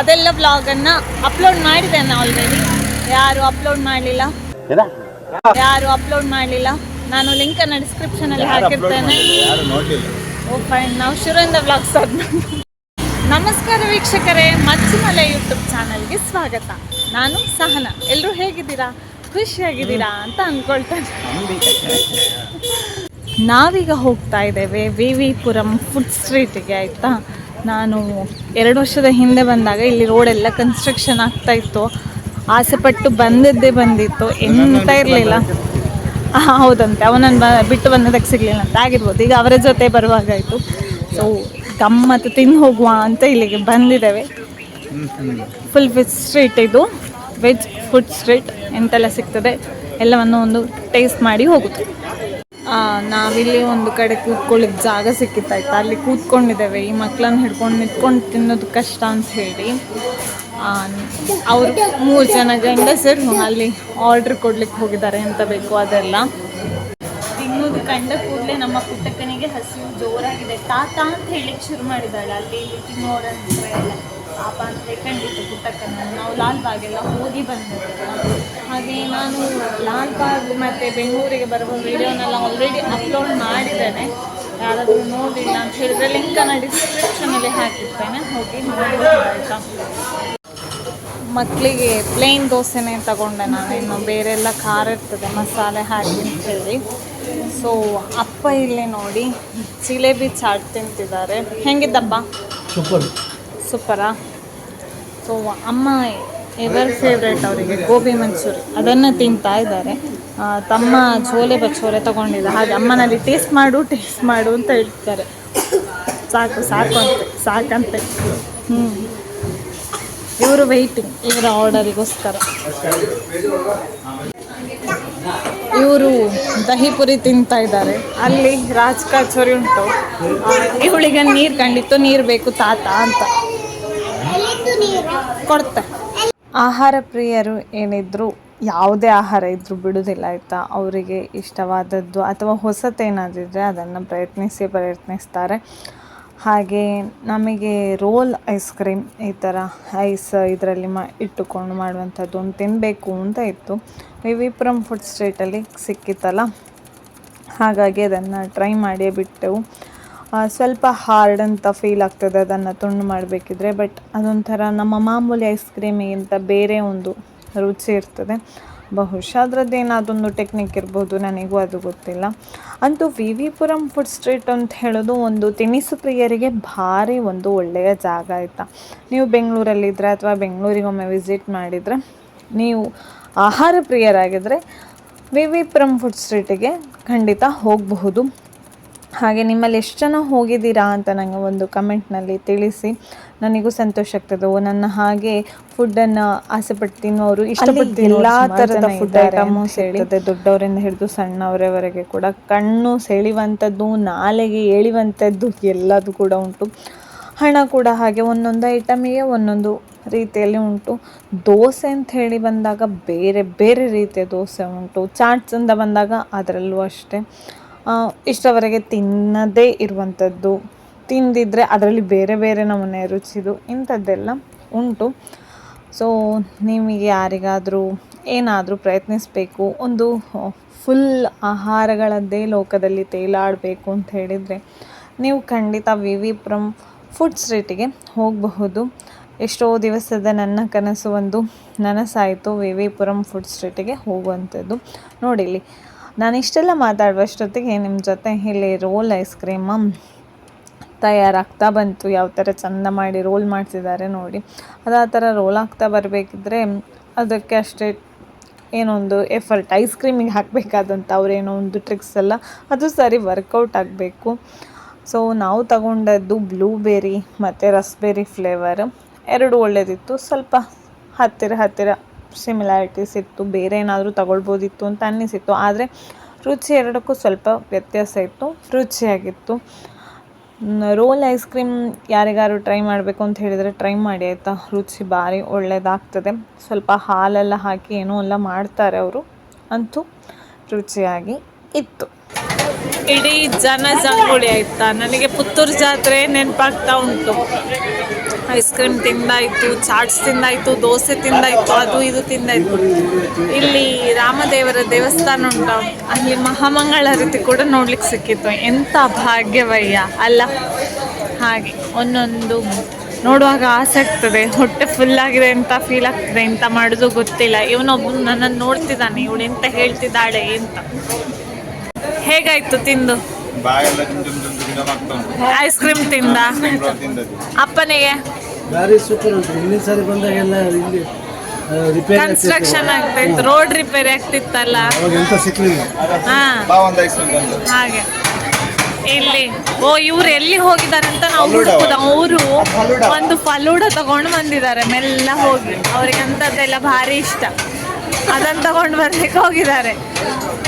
ಅದೆಲ್ಲ ವ್ಲಾಗನ್ನು ಅಪ್ಲೋಡ್ ಮಾಡಿದ್ದೇನೆ ಆಲ್ರೆಡಿ ಯಾರು ಅಪ್ಲೋಡ್ ಮಾಡಲಿಲ್ಲ? ಯಾರು ಅಪ್ಲೋಡ್ ಮಾಡಲಿಲ್ಲ? ನಾನು ಲಿಂಕನ್ನು ಡಿಸ್ಕ್ರಿಪ್ಷನಲ್ಲಿ ಹಾಕಿರ್ತೇನೆ. ಓ ಫೈನ್ ನಾವು ಶುರುವಿಂದ ವ್ಲಾಗ್ಸ್ ನಮಸ್ಕಾರ ವೀಕ್ಷಕರೇ. ಮಚ್ಚುಮಲೆ ಯೂಟ್ಯೂಬ್ ಚಾನಲ್ಗೆ ಸ್ವಾಗತ. ನಾನು ಸಹನ. ಎಲ್ಲರೂ ಹೇಗಿದ್ದೀರಾ? ಖುಷಿಯಾಗಿದ್ದೀರಾ ಅಂತ ಅಂದ್ಕೊಳ್ತೇನೆ ನಾವೀಗ ಹೋಗ್ತಾ ಇದ್ದೇವೆ ವಿ ವಿ ಪುರಂ ಫುಡ್ ಸ್ಟ್ರೀಟಿಗೆ ಆಯಿತಾ? ನಾನು ಎರಡು ವರ್ಷದ ಹಿಂದೆ ಬಂದಾಗ ಇಲ್ಲಿ ರೋಡೆಲ್ಲ ಕನ್ಸ್ಟ್ರಕ್ಷನ್ ಆಗ್ತಾ ಇತ್ತು. ಆಸೆಪಟ್ಟು ಬಂದದ್ದೇ ಬಂದಿತ್ತು. ಎಂತ ಇರಲಿಲ್ಲ. ಹೌದಂತೆ. ಅವನನ್ನು ಬ ಬಿಟ್ಟು ಬಂದದಕ್ಕೆ ಸಿಗಲಿಲ್ಲ ಅಂತ. ಆಗಿರ್ಬೋದು. ಈಗ ಅವರ ಜೊತೆ ಬರುವಾಗಾಯಿತು ಸೊ ಗಮ್ಮತ್ತು ತಿಂದು ಹೋಗುವ ಅಂತ ಇಲ್ಲಿಗೆ ಬಂದಿದ್ದೇವೆ. ಫುಲ್ ವೆಜ್ ಸ್ಟ್ರೀಟ್ ಇದು. ವೆಜ್ ಫುಡ್ ಸ್ಟ್ರೀಟ್ ಎಂತೆಲ್ಲ ಸಿಗ್ತದೆ. ಎಲ್ಲವನ್ನು ಒಂದು ಟೇಸ್ಟ್ ಮಾಡಿ ಹೋಗುತ್ತೆ ನಾವಿಲ್ಲಿ ಒಂದು ಕಡೆ ಕೂತ್ಕೊಳ್ಳಿಕ್ಕೆ ಜಾಗ ಸಿಕ್ಕಿತ್ತಾಯ್ತಾ ಅಲ್ಲಿ ಕೂತ್ಕೊಂಡಿದ್ದೇವೆ. ಈ ಮಕ್ಕಳನ್ನ ಹಿಡ್ಕೊಂಡು ನಿಂತ್ಕೊಂಡು ತಿನ್ನೋದು ಕಷ್ಟ ಅಂತ ಹೇಳಿ. ಅವರು ಮೂರು ಜನ ಗಂಡಸರು ಅಲ್ಲಿ ಆರ್ಡ್ರ್ ಕೊಡ್ಲಿಕ್ಕೆ ಹೋಗಿದ್ದಾರೆ ಅಂತ ಬೇಕು ಅದೆಲ್ಲ. ತಿನ್ನೋದು ಕಂಡ ಕೂಡಲೇ ನಮ್ಮ ಪುಟ್ಟಕ್ಕನಿಗೆ ಹಸಿವು ಜೋರಾಗಿದೆ. ತಾತ ಅಂತ ಹೇಳಿಕ್ಕೆ ಶುರು ಮಾಡಿದ್ದಾಳೆ ಅಲ್ಲಿ ಎಲ್ಲ ಪಾಪ ಅಂದರೆ ಖಂಡಿತ ಪುಟ್ಟಕ್ಕನ ನಾವು ಲಾಲ್ ಬಾಗೆಲ್ಲ ಎಲ್ಲ ಹೋಗಿ ಬಂದಿದ್ದೇವೆ. ಹಾಗೆ ನಾನು ಲಾಲ್ ಬಾಗ್ ಮತ್ತು ಬೆಂಗಳೂರಿಗೆ ಬರುವ ವಿಡಿಯೋನೆಲ್ಲ ಆಲ್ರೆಡಿ ಅಪ್ಲೋಡ್ ಮಾಡಿದ್ದೇನೆ. ಯಾರಾದರೂ ನೋಡಿಲ್ಲ ಅಂತ ಹೇಳಿದ್ರೆ ಲಿಂಕನ್ನು ಡಿಸ್ಕ್ರಿಪ್ಷನಲ್ಲಿ ಹಾಕಿರ್ತೇನೆ. ಹೋಗಿ ನೋಡಿ ಆಯಿತಾ? ಮಕ್ಕಳಿಗೆ ಪ್ಲೇನ್ ದೋಸೆನೇ ತಗೊಂಡೆ ನಾನು. ಇನ್ನು ಬೇರೆ ಎಲ್ಲ ಖಾರ ಇರ್ತದೆ ಮಸಾಲೆ ಹಾಕಿ ಅಂತ ಹೇಳಿ. ಸೊ ಅಪ್ಪ ಇಲ್ಲಿ ನೋಡಿ ಜಿಲೇಬಿ ಚಾಟ್ ತಿಂತಿದ್ದಾರೆ. ಹೆಂಗಿದ್ದಪ್ಪ? ಸೂಪರ್. ಸೂಪರಾ? ಸೊ ಅಮ್ಮ ಎವರ್ ಫೇವ್ರೇಟ್ ಅವರಿಗೆ, ಗೋಬಿ ಮಂಚೂರಿ. ಅದನ್ನು ತಿಂತಾ ಇದ್ದಾರೆ. ತಮ್ಮ ಛೋಲೆ ಬಚ್ಚೋಲೆ ತಗೊಂಡಿದ್ದ. ಹಾಗೆ ಅಮ್ಮನಲ್ಲಿ ಟೇಸ್ಟ್ ಮಾಡು ಟೇಸ್ಟ್ ಮಾಡು ಅಂತ ಹೇಳ್ತಾರೆ. ಸಾಕು ಸಾಕು ಅಂತೆ, ಸಾಕಂತೆ. ಹ್ಞೂ ಇವರು ವೆಯ್ಟಿಂಗ್ ಇವರ ಆರ್ಡರಿಗೋಸ್ಕರ ಇವರು ದಹಿಪುರಿ ತಿಂತಾ ಇದ್ದಾರೆ. ಅಲ್ಲಿ ರಾಜ್ ಕಚೋರಿ ಉಂಟು ಇವಳಿಗೆ ನೀರು ಕಂಡಿತ್ತು, ನೀರು ಬೇಕು ತಾತ ಅಂತ. ಕೊಡ್ತೆ. ಆಹಾರ ಪ್ರಿಯರು ಏನಿದ್ರು, ಯಾವುದೇ ಆಹಾರ ಇದ್ರೂ ಬಿಡುವುದಿಲ್ಲ ಆಯಿತಾ? ಅವರಿಗೆ ಇಷ್ಟವಾದದ್ದು ಅಥವಾ ಹೊಸತೇನಾದಿದ್ರೆ ಅದನ್ನು ಪ್ರಯತ್ನಿಸಿ ಪ್ರಯತ್ನಿಸ್ತಾರೆ. ಹಾಗೆ ನಮಗೆ ರೋಲ್ ಐಸ್ ಕ್ರೀಮ್ ಈ ಥರ ಐಸ್ ಇದರಲ್ಲಿ ಮಾ, ಇಟ್ಟುಕೊಂಡು ಮಾಡುವಂಥದ್ದು ಒಂದು ತಿನ್ನಬೇಕು ಅಂತ ಇತ್ತು. ವಿವಿಪುರಂ ಫುಡ್ ಸ್ಟ್ರೀಟಲ್ಲಿ ಸಿಕ್ಕಿತ್ತಲ್ಲ? ಹಾಗಾಗಿ ಅದನ್ನು ಟ್ರೈ ಮಾಡಿಯೇ ಬಿಟ್ಟೆವು ಸ್ವಲ್ಪ ಹಾರ್ಡ್ ಅಂತ ಫೀಲ್ ಆಗ್ತದೆ ಅದನ್ನು ತುಂಡು ಮಾಡಬೇಕಿದ್ರೆ ಬಟ್ ಅದೊಂಥರ ನಮ್ಮ ಮಾಮೂಲಿ ಐಸ್ ಕ್ರೀಮಿಗಿಂತ ಬೇರೆ ಒಂದು ರುಚಿ ಇರ್ತದೆ. ಬಹುಶಃ ಅದರದ್ದು ಏನಾದೊಂದು ಟೆಕ್ನಿಕ್ ಇರ್ಬೋದು, ನನಗೂ ಅದು ಗೊತ್ತಿಲ್ಲ. ಅಂತೂ V V Puram food street ಅಂತ ಹೇಳೋದು ಒಂದು ತಿನಿಸು ಪ್ರಿಯರಿಗೆ ಭಾರಿ ಒಂದು ಒಳ್ಳೆಯ ಜಾಗ ಆಯಿತಾ. ನೀವು ಬೆಂಗಳೂರಲ್ಲಿದ್ದರೆ ಅಥವಾ ಬೆಂಗಳೂರಿಗೊಮ್ಮೆ ವಿಸಿಟ್ ಮಾಡಿದರೆ, ನೀವು ಆಹಾರ ಪ್ರಿಯರಾಗಿದ್ದರೆ ವಿ ವಿ ಪುರಂ ಫುಡ್ ಸ್ಟ್ರೀಟಿಗೆ ಖಂಡಿತ ಹೋಗಬಹುದು. ಹಾಗೆ ನಿಮ್ಮಲ್ಲಿ ಎಷ್ಟು ಜನ ಹೋಗಿದ್ದೀರಾ ಅಂತ ನನಗೆ ಒಂದು ಕಮೆಂಟ್ನಲ್ಲಿ ತಿಳಿಸಿ. ನನಗೂ ಸಂತೋಷ ಆಗ್ತದೆ. ಓ ನನ್ನ ಹಾಗೆ ಫುಡ್ಡನ್ನು ಆಸೆಪಟ್ಟು ತಿನ್ನೋರು ಇಷ್ಟಪಟ್ಟು ಎಲ್ಲ ಥರದ ಫುಡ್ ಐಟಮು ಸೇಳಿದೆ ದೊಡ್ಡವರಿಂದ ಹಿಡಿದು ಸಣ್ಣವರವರೆಗೆ ಕೂಡ ಕಣ್ಣು ಸೆಳಿವಂಥದ್ದು ನಾಲೆಗೆ ಎಳೆಯುವಂಥದ್ದು ಎಲ್ಲದು ಕೂಡ ಉಂಟು. ಹಣ ಕೂಡ ಹಾಗೆ ಒಂದೊಂದು ಐಟಮಿಗೆ ಒಂದೊಂದು ರೀತಿಯಲ್ಲಿ ಉಂಟು. ದೋಸೆ ಅಂತ ಹೇಳಿ ಬಂದಾಗ ಬೇರೆ ಬೇರೆ ರೀತಿಯ ದೋಸೆ ಉಂಟು. ಚಾಟ್ಸ್ ಅಂತ ಬಂದಾಗ ಅದರಲ್ಲೂ ಅಷ್ಟೇ. ಇಷ್ಟರವರೆಗೆ ತಿನ್ನದೇ ಇರುವಂಥದ್ದು. ತಿಂದಿದ್ರೆ ಅದರಲ್ಲಿ ಬೇರೆ ಬೇರೆ ನಮೂನೆ ರುಚಿದು ಇಂಥದ್ದೆಲ್ಲ ಉಂಟು. ಸೊ ನಿಮಗೆ ಯಾರಿಗಾದರೂ ಏನಾದರೂ ಪ್ರಯತ್ನಿಸಬೇಕು, ಒಂದು ಫುಲ್ ಆಹಾರಗಳದ್ದೇ ಲೋಕದಲ್ಲಿ ತೇಲಾಡಬೇಕು ಅಂತ ಹೇಳಿದರೆ, ನೀವು ಖಂಡಿತ ವಿ ವಿ ಪ್ರಮ್ ಫುಡ್ ಸ್ಟ್ರೀಟಿಗೆ ಹೋಗಬಹುದು. ಎಷ್ಟೋ ದಿವಸದ ನನ್ನ ಕನಸು ಒಂದು ನನಸಾಯಿತು ವಿ ವಿ ಪುರಂ ಫುಡ್ ಸ್ಟ್ರೀಟಿಗೆ ಹೋಗುವಂಥದ್ದು. ನೋಡಿಲಿ ನಾನು ಇಷ್ಟೆಲ್ಲ ಮಾತಾಡುವಷ್ಟೊತ್ತಿಗೆ ನಿಮ್ಮ ಜೊತೆ ಇಲ್ಲಿ ರೋಲ್ ಐಸ್ ಕ್ರೀಮ್ ತಯಾರಾಗ್ತಾ ಬಂತು. ಯಾವ ಥರ ಚಂದ ಮಾಡಿ ರೋಲ್ ಮಾಡಿಸಿದ್ದಾರೆ ನೋಡಿ. ಅದು ಆ ಥರ ರೋಲ್ ಆಗ್ತಾ ಬರಬೇಕಿದ್ರೆ ಅದಕ್ಕೆ ಅಷ್ಟೇ ಏನೊಂದು ಎಫರ್ಟ್. ಐಸ್ ಕ್ರೀಮಿಗೆ ಹಾಕಬೇಕಾದಂಥ ಅವ್ರೇನೋ ಒಂದು ಟ್ರಿಕ್ಸ್ ಎಲ್ಲ ಅದು ಸರಿ ವರ್ಕೌಟ್ ಆಗಬೇಕು. ಸೊ ನಾವು ತಗೊಂಡದ್ದು ಬ್ಲೂಬೆರಿ ಮತ್ತು ರಸ್ಬೆರಿ ಫ್ಲೇವರ್ ಎರಡು ಒಳ್ಳೆಯದಿತ್ತು ಸ್ವಲ್ಪ ಹತ್ತಿರ ಹತ್ತಿರ ಸಿಮಿಲಾರಿಟೀಸ್ ಇತ್ತು ಬೇರೆ ಏನಾದರೂ ತಗೊಳ್ಬೋದಿತ್ತು ಅಂತ ಅನ್ನಿಸಿತ್ತು. ಆದರೆ ರುಚಿ ಎರಡಕ್ಕೂ ಸ್ವಲ್ಪ ವ್ಯತ್ಯಾಸ ಇತ್ತು, ರುಚಿಯಾಗಿತ್ತು. ರೋಲ್ ಐಸ್ ಕ್ರೀಮ್ ಯಾರಿಗಾರು ಟ್ರೈ ಮಾಡಬೇಕು ಅಂತ ಹೇಳಿದರೆ ಟ್ರೈ ಮಾಡಿ, ಆಯಿತಾ? ರುಚಿ ಭಾರಿ ಒಳ್ಳೆಯದಾಗ್ತದೆ ಸ್ವಲ್ಪ ಹಾಲೆಲ್ಲ ಹಾಕಿ ಏನೋ ಎಲ್ಲ ಮಾಡ್ತಾರೆ ಅವರು. ಅಂತೂ ರುಚಿಯಾಗಿ ಇತ್ತು. ಇಡೀ ಜನ ಜಂಗುಳಿ ಆಯಿತಾ? ನನಗೆ ಪುತ್ತೂರು ಜಾತ್ರೆ ನೆನಪಾಗ್ತಾ ಉಂಟು. ಐಸ್ ಕ್ರೀಮ್ ತಿಂದಾಯ್ತು ಚಾಟ್ಸ್ ತಿಂದಾಯ್ತು ದೋಸೆ ತಿಂದಾಯ್ತು ಅದು ಇದು ತಿಂದಾಯ್ತು. ಇಲ್ಲಿ ರಾಮದೇವರ ದೇವಸ್ಥಾನ ಉಂಟು. ಅಲ್ಲಿ ಮಹಾಮಂಗಳಾರತಿ ಕೂಡ ನೋಡ್ಲಿಕ್ಕೆ ಸಿಕ್ಕಿತ್ತು. ಎಂಥ ಭಾಗ್ಯವಯ್ಯ. ಅಲ್ಲ ಹಾಗೆ ಒಂದೊಂದು ನೋಡುವಾಗ ಆಸೆ ಆಗ್ತದೆ. ಹೊಟ್ಟೆ ಫುಲ್ ಆಗಿದೆ ಅಂತ ಫೀಲ್ ಆಗ್ತದೆ. ಎಂತ ಮಾಡೋದು ಗೊತ್ತಿಲ್ಲ. ಇವನೊಬ್ಬ ನನ್ನನ್ನು ನೋಡ್ತಿದ್ದಾನೆ. ಇವಳು ಎಂತ ಹೇಳ್ತಿದ್ದಾಳೆ ಅಂತ. ಹೇಗಾಯ್ತು ತಿಂದು? ಐಸ್ ಕ್ರೀಮ್ ತಿಂದ ಅಪ್ಪನಿಗೆ? ಗಾಡಿ ಸೂಪರ್ ಉಂಟು ಹಿಂದಿನ ಸಾರಿ ಬಂದಾಗೆಲ್ಲ ಇಲ್ಲಿ ರಿಪೇರಿ ಕನ್ಸ್ಟ್ರಕ್ಷನ್ ಆಗ್ತಿತ್ತು. ರೋಡ್ ರಿಪೇರಿ ಆಗ್ತಿತ್ತಲ್ಲ? ಅವಾಗ ಎಂತ ಸಿಕ್ಲಿಲ್ಲ. ಹಾ. ಹಾಗೆ. ಇಲ್ಲಿ. ಓ ಇವ್ರು ಎಲ್ಲಿ ಹೋಗಿದ್ದಾರೆ ಅಂತ ನಾವು ಫಲೂಡ. ಹುಡುಕುದ. ಅವರು ಒಂದು ಫಲೂಡ ತಗೊಂಡು ಬಂದಿದ್ದಾರೆ. ಮೆಲ್ಲ ಹೋಗಿ. ಅವ್ರಿಗೆ ಅಂಥದ್ದೆಲ್ಲ ಭಾರಿ ಇಷ್ಟ. ಅದನ್ನ ತಗೊಂಡು ಬರ್ಲಿಕ್ಕೆ ಹೋಗಿದ್ದಾರೆ.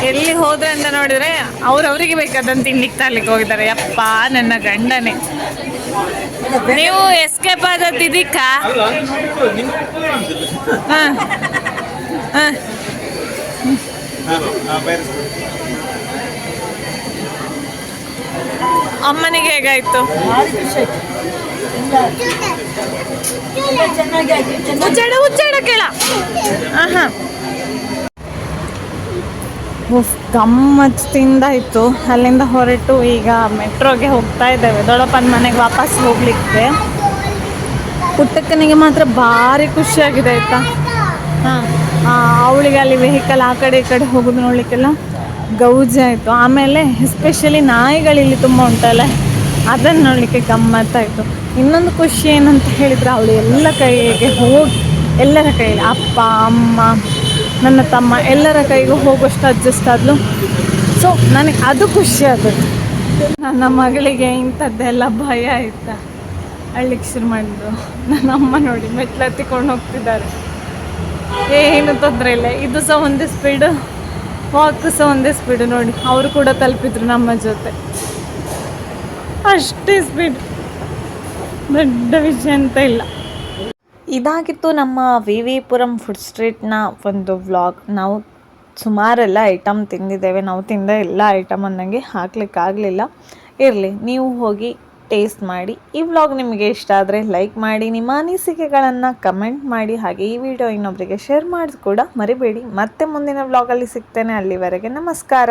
ಎಲ್ಲಿ ಹೋದ್ರೆ ಅಂತ ನೋಡಿದ್ರೆ ಅವ್ರವರಿಗೆ ಬೇಕಾದಂತ ತಿನ್ಲಿಕ್ಕೆ ತರ್ಲಿಕ್ಕೆ ಹೋಗಿದ್ದಾರೆ. ಯಪ್ಪ ನನ್ನ ಗಂಡನೇ. ನೀವು ಎಸ್ಕೇಪ್ ಆದದ್ದು ಇದಕ್ಕಾ ಹಾ ಹಾ. ಹಾಂ ಅಮ್ಮನಿಗೆ ಹೇಗಾಯ್ತು? ಉಚ್ಚಾಡ ಉಚ್ಚಾಡ ಕೇಳ. ಹಾಂ ಉಫ್ ಗಮ್ಮತ್ ಇತ್ತು ಅಲ್ಲಿಂದ ಹೊರಟು ಈಗ ಮೆಟ್ರೋಗೆ ಹೋಗ್ತಾ ಇದ್ದೇವೆ. ದೊಡ್ಡಪ್ಪನ ಮನೆಗೆ ವಾಪಸ್ ಹೋಗ್ಲಿಕ್ಕೆ. ಪುಟ್ಟಕ್ಕನಿಗೆ ಮಾತ್ರ ಭಾರಿ ಖುಷಿಯಾಗಿದೆ ಆಯ್ತಾ? ಹಾಂ. ಅವಳಿಗೆ ಅಲ್ಲಿ ವೆಹಿಕಲ್ ಆ ಕಡೆ ಈ ಕಡೆ ಹೋಗೋದು ನೋಡಲಿಕ್ಕೆಲ್ಲ ಗೌಜಿ ಆಯಿತು. ಆಮೇಲೆ ಎಸ್ಪೆಷಲಿ ನಾಯಿಗಳಿಲ್ಲಿ ತುಂಬ ಉಂಟಲ್ಲ ಅದನ್ನು ನೋಡಲಿಕ್ಕೆ ಗಮ್ಮತ್ತಾಯಿತು ಇನ್ನೊಂದು ಖುಷಿ ಏನಂತ ಹೇಳಿದರೆ ಅವಳು ಎಲ್ಲ ಕೈಗೆ ಹೋಗಿ ಎಲ್ಲರ ಕೈಯಲ್ಲಿ ಅಪ್ಪ ಅಮ್ಮ ನನ್ನ ತಮ್ಮ ಎಲ್ಲರ ಕೈಗೂ ಹೋಗುವಷ್ಟು ಅಡ್ಜಸ್ಟ್ ಆದಲು. ಸೊ ನನಗೆ ಅದು ಖುಷಿ ಆದದ್ದು ನನ್ನ ಮಗಳಿಗೆ ಇಂಥದ್ದೆಲ್ಲ ಭಯ ಆಯಿತಾ ಅಳ್ಳಿಗೆ ಶುರು ಮಾಡಿದ್ರು ನನ್ನ ಅಮ್ಮ ನೋಡಿ ಮೆಟ್ಲು ಹತ್ತಿಕೊಂಡು ಹೋಗ್ತಿದ್ದಾರೆ. ಏನು ತೊಂದರೆ ಇಲ್ಲ. ಇದು ಸಹ ಒಂದೇ ಸ್ಪೀಡು ವಾಕ್ ಸಹ ಒಂದೇ ಸ್ಪೀಡು ನೋಡಿ. ಅವರು ಕೂಡ ತಲುಪಿದ್ರು ನಮ್ಮ ಜೊತೆ. ಅಷ್ಟೇ ಸ್ಪೀಡ್ ದೊಡ್ಡ ವಿಷಯ ಅಂತ ಇಲ್ಲ. ಇದಾಗಿತ್ತು ನಮ್ಮ ವಿ ವಿ ಪುರಂ ಫುಡ್ ಸ್ಟ್ರೀಟ್ನ ಒಂದು ವ್ಲಾಗ್ ನಾವು ಸುಮಾರೆಲ್ಲ ಐಟಮ್ ತಿಂದಿದ್ದೇವೆ. ನಾವು ತಿಂದ ಎಲ್ಲ ಐಟಮ್ ಅನ್ನಂಗೆ ಹಾಕ್ಲಿಕ್ಕಾಗಲಿಲ್ಲ ಇರಲಿ, ನೀವು ಹೋಗಿ ಟೇಸ್ಟ್ ಮಾಡಿ. ಈ ವ್ಲಾಗ್ ನಿಮಗೆ ಇಷ್ಟ ಆದರೆ ಲೈಕ್ ಮಾಡಿ. ನಿಮ್ಮ ಅನಿಸಿಕೆಗಳನ್ನು ಕಮೆಂಟ್ ಮಾಡಿ. ಹಾಗೆ ಈ ವಿಡಿಯೋ ಇನ್ನೊಬ್ಬರಿಗೆ ಶೇರ್ ಮಾಡೋದು ಕೂಡ ಮರಿಬೇಡಿ. ಮತ್ತೆ ಮುಂದಿನ ವ್ಲಾಗಲ್ಲಿ ಸಿಗ್ತೇನೆ. ಅಲ್ಲಿವರೆಗೆ ನಮಸ್ಕಾರ.